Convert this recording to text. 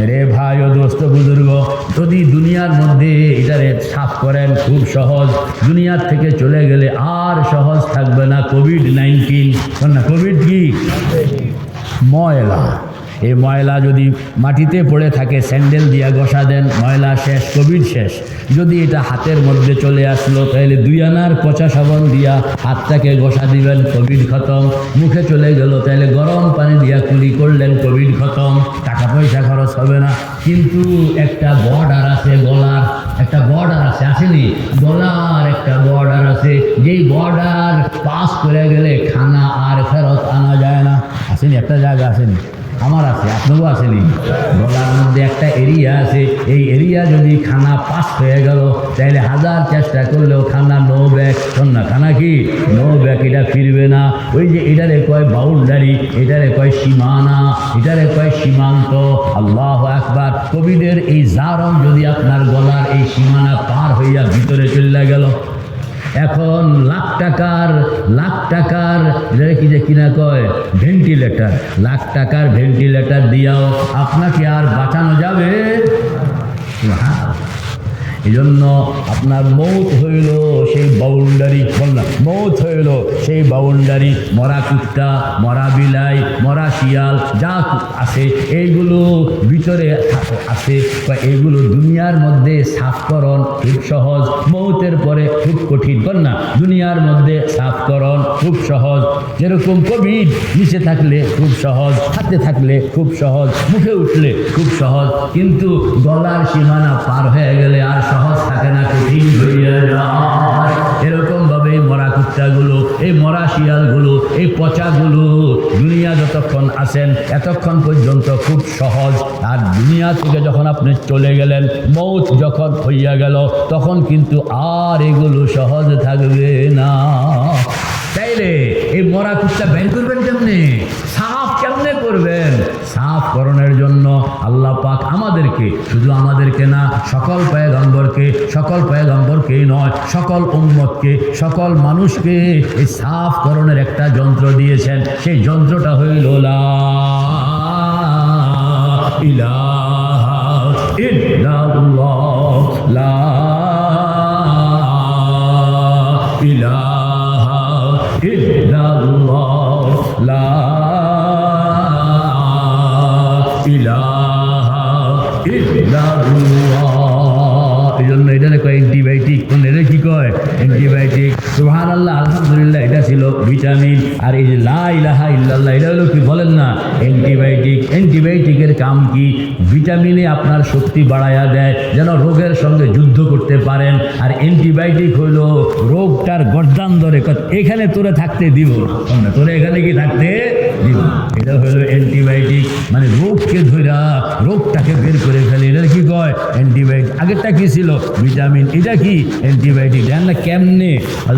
মেরে ভাই ও দোস্ত বুজুর্গ, যদি দুনিয়ার মধ্যে এটারে সাফ করেন খুব সহজ, দুনিয়ার থেকে চলে গেলে আর সহজ থাকবে না কোভিড নাইন্টিন না কোভিড কি? ময়লা। এই ময়লা যদি মাটিতে পড়ে থাকে, স্যান্ডেল দিয়া ঘষা দেন, ময়লা শেষ, কোভিড শেষ। যদি এটা হাতের মধ্যে চলে আসলো, তাহলে দুই আনার পচা সাবান দিয়া হাতটাকে ঘষা দিবেন, কোভিড খতম। মুখে চলে গেল, তাহলে গরম পানি দিয়া কুলি করলেন, কোভিড খতম। টাকা পয়সা খরচ হবে না। কিন্তু একটা বর্ডার আছে গলার, একটা বর্ডার আছে, আসেনি? গলার একটা বর্ডার আছে। যেই বর্ডার পাস করে গেলে খানা আর ফেরত আনা যায় না। আসেনি? একটা জায়গা আসেনি? আমার আছে, আপনারও আসেনি গলার মধ্যে একটা এরিয়া আছে, এই এরিয়া যদি খানা পাস হয়ে গেল তাহলে হাজার চেষ্টা করলেও খানা নো ব্যাগ না, খানা কি? নো ব্যাগ এটা ফিরবে না। ওই যে এটারে কয় বাউন্ডারি এটারে কয় সীমানা, এটারে কয় সীমান্ত, আল্লাহ একবার কোভিডের এই জারম যদি আপনার গলার এই সীমানা পার হইয়া ভিতরে চলে গেল এখন লাখ টাকার লাখ টাকার কি যে কিনা কয় ভেন্টিলেটার লাখ টাকার ভেন্টিলেটার দিয়াও আপনাকে আর বাঁচানো যাবে। এই জন্য আপনার মৌত হইল সেই বাউন্ডারি বললাম মৌত হইল সেই বাউন্ডারি, মরা কুত্তা, মরা বিলাই, মরা শিয়াল, যা আছে, এইগুলো ভিতরে আছে, বা এইগুলো দুনিয়ার মধ্যে সাফকরণ, খুব সহজ, মৌতের পরে খুব কঠিন না, দুনিয়ার মধ্যে সাফকরণ, খুব সহজ, যেরকম কোভিড, নিচে থাকলে খুব সহজ, হাতে থাকলে খুব সহজ, মুখে উঠলে খুব সহজ, কিন্তু গলার সীমানা পার হয়ে গেলে আর সহজ থাকে না, কঠিন হইয়া যায়। এরকম ভাবে মরা কুত্তাগুলো, এই মরা শিয়ালগুলো, এই পচাগুলো দুনিয়া যতক্ষণ আছেন, এতক্ষণ পর্যন্ত খুব সহজ। আর দুনিয়া থেকে যখন আপনি চলে গেলেন, মৌত যখন হইয়া গেল, তখন কিন্তু আর এগুলো সহজ থাকবে না। তাইলে এই মরা কুত্তা বের করবেন কেমনে? করবেন সাফ করণের জন্য আল্লাহ পাক আমাদেরকে, শুধু আমাদেরকে না, সকল পয়গম্বরকে, সকল পয়গম্বরকেই নয়, সকল উম্মতকে, সকল মানুষকে এই সাফ করণের একটা যন্ত্র দিয়েছেন। সেই যন্ত্রটা হইল, লা ইলাহা ইল্লাল্লাহ, লা ইলাহা ইল্লাল্লাহ, লা এই জন্য এটা কয় অ্যান্টিবায়োটিক কোন এটা কি কয়? অ্যান্টিবায়োটিক সুহান আল্লাহ আলহামদুলিল্লাহ, এটা ছিল ভিটামিন আর এই যে লা ইলাহা ইল্লাল্লাহ, এটা হলো কি বলেন না? অ্যান্টিবায়োটিক অ্যান্টিবায়োটিকের কাম কি? ভিটামিনে আপনার শক্তি বাড়ায়া দেয়, যেন রোগের সঙ্গে যুদ্ধ করতে পারেন। আর অ্যান্টিবায়োটিক হইল রোগটার গর্দান ধরে এখানে তোরে থাকতে দিব তোরে এখানে কি থাকতে রোগকে ধরা রোগটাকে বের করে ফেলে। এটা কি কয়? অ্যান্টিবায়োটিক। আগেরটা কি ছিল? ভিটামিন। এটা কি? অ্যান্টিবায়োটিক। জান না কেমনে।